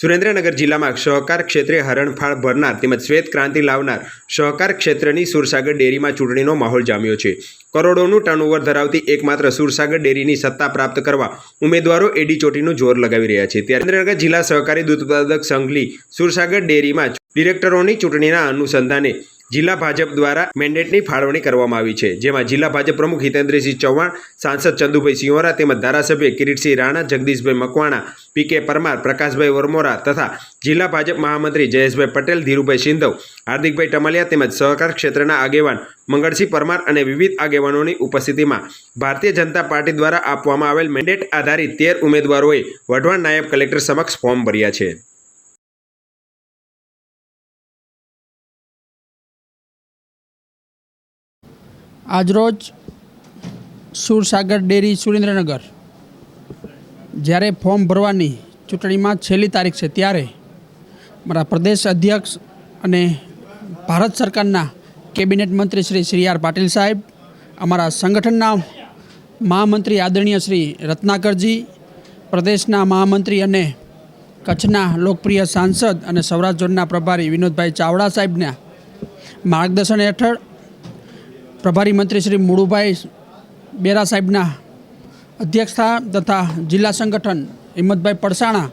સુરેન્દ્રનગર જિલ્લામાં સહકાર ક્ષેત્રે હરણફાળ ભરનાર તેમજ શ્વેત ક્રાંતિ લાવનાર સહકાર ક્ષેત્રની સુરસાગર ડેરીમાં ચૂંટણીનો માહોલ જામ્યો છે. કરોડોનું ટર્નઓવર ધરાવતી એકમાત્ર સુરસાગર ડેરીની સત્તા પ્રાપ્ત કરવા ઉમેદવારો એડી ચોટીનું જોર લગાવી રહ્યા છે. ત્યારે સુરેન્દ્રનગર જિલ્લા સહકારી દૂધ ઉત્પાદક સંઘની સુરસાગર ડેરીમાં ડિરેક્ટરોની ચૂંટણીના અનુસંધાને જિલ્લા ભાજપ દ્વારા મેન્ડેટની ફાળવણી કરવામાં આવી છે. જેમાં જિલ્લા ભાજપ પ્રમુખ હિતેન્દ્રસિંહ ચૌહાણ, સાંસદ ચંદુભાઈ સિંહોરા તેમજ ધારાસભ્ય કિરીટસિંહ રાણા, જગદીશભાઈ મકવાણા, પી કે પરમાર, પ્રકાશભાઈ વરમોરા તથા જિલ્લા ભાજપ મહામંત્રી જયેશભાઈ પટેલ, ધીરુભાઈ સિંધવ, હાર્દિકભાઈ ટમાલિયા તેમજ સહકાર ક્ષેત્રના આગેવાન મંગળસિંહ પરમાર અને વિવિધ આગેવાનોની ઉપસ્થિતિમાં ભારતીય જનતા પાર્ટી દ્વારા આપવામાં આવેલ મેન્ડેટ આધારિત તેર ઉમેદવારોએ વઢવાણ નાયબ કલેક્ટર સમક્ષ ફોર્મ ભર્યા છે. આજરોજ સુરસાગર ડેરી સુરેન્દ્રનગર. જ્યારે ફોર્મ ભરવાની ચૂંટણીમાં છેલ્લી તારીખ છે ત્યારે મારા પ્રદેશ અધ્યક્ષ અને ભારત સરકારના કેબિનેટ મંત્રી શ્રી શ્રી આર પાટીલ સાહેબ, અમારા સંગઠનના મહામંત્રી આદરણીય શ્રી રત્નાકરજી, પ્રદેશના મહામંત્રી અને કચ્છના લોકપ્રિય સાંસદ અને સૌરાષ્ટ્ર ઝોનના પ્રભારી વિનોદભાઈ ચાવડા સાહેબના માર્ગદર્શન હેઠળ પ્રભારી મંત્રી શ્રી મુળુભાઈ બેરા સાહેબના અધ્યક્ષતા તથા જિલ્લા સંગઠન હિંમતભાઈ પડસાણા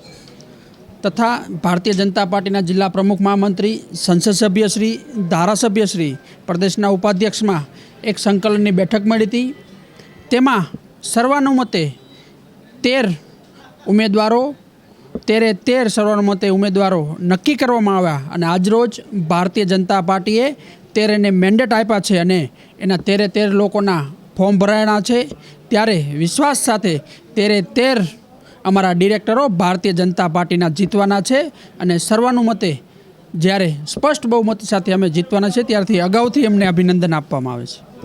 તથા ભારતીય જનતા પાર્ટીના જિલ્લા પ્રમુખ મહામંત્રી સંસદ સભ્ય શ્રી ધારાસભ્ય શ્રી પ્રદેશના ઉપાધ્યક્ષમાં એક સંકલનની બેઠક મળી હતી. તેમાં સર્વાનુમતે તેર ઉમેદવારો, તેરે તેર સર્વાનુમતે ઉમેદવારો નક્કી કરવામાં આવ્યા અને આજરોજ ભારતીય જનતા પાર્ટીએ તેરેને મેન્ડેટ આપ્યા છે અને એના તેરે તેર લોકોના ફોર્મ ભરાયા છે. ત્યારે વિશ્વાસ સાથે તેરે તેર અમારા ડિરેક્ટરો ભારતીય જનતા પાર્ટીના જીતવાના છે અને સર્વાનુમતે જ્યારે સ્પષ્ટ બહુમતી સાથે અમે જીતવાના છે, ત્યારથી અગાઉથી અમને અભિનંદન આપવામાં આવે છે.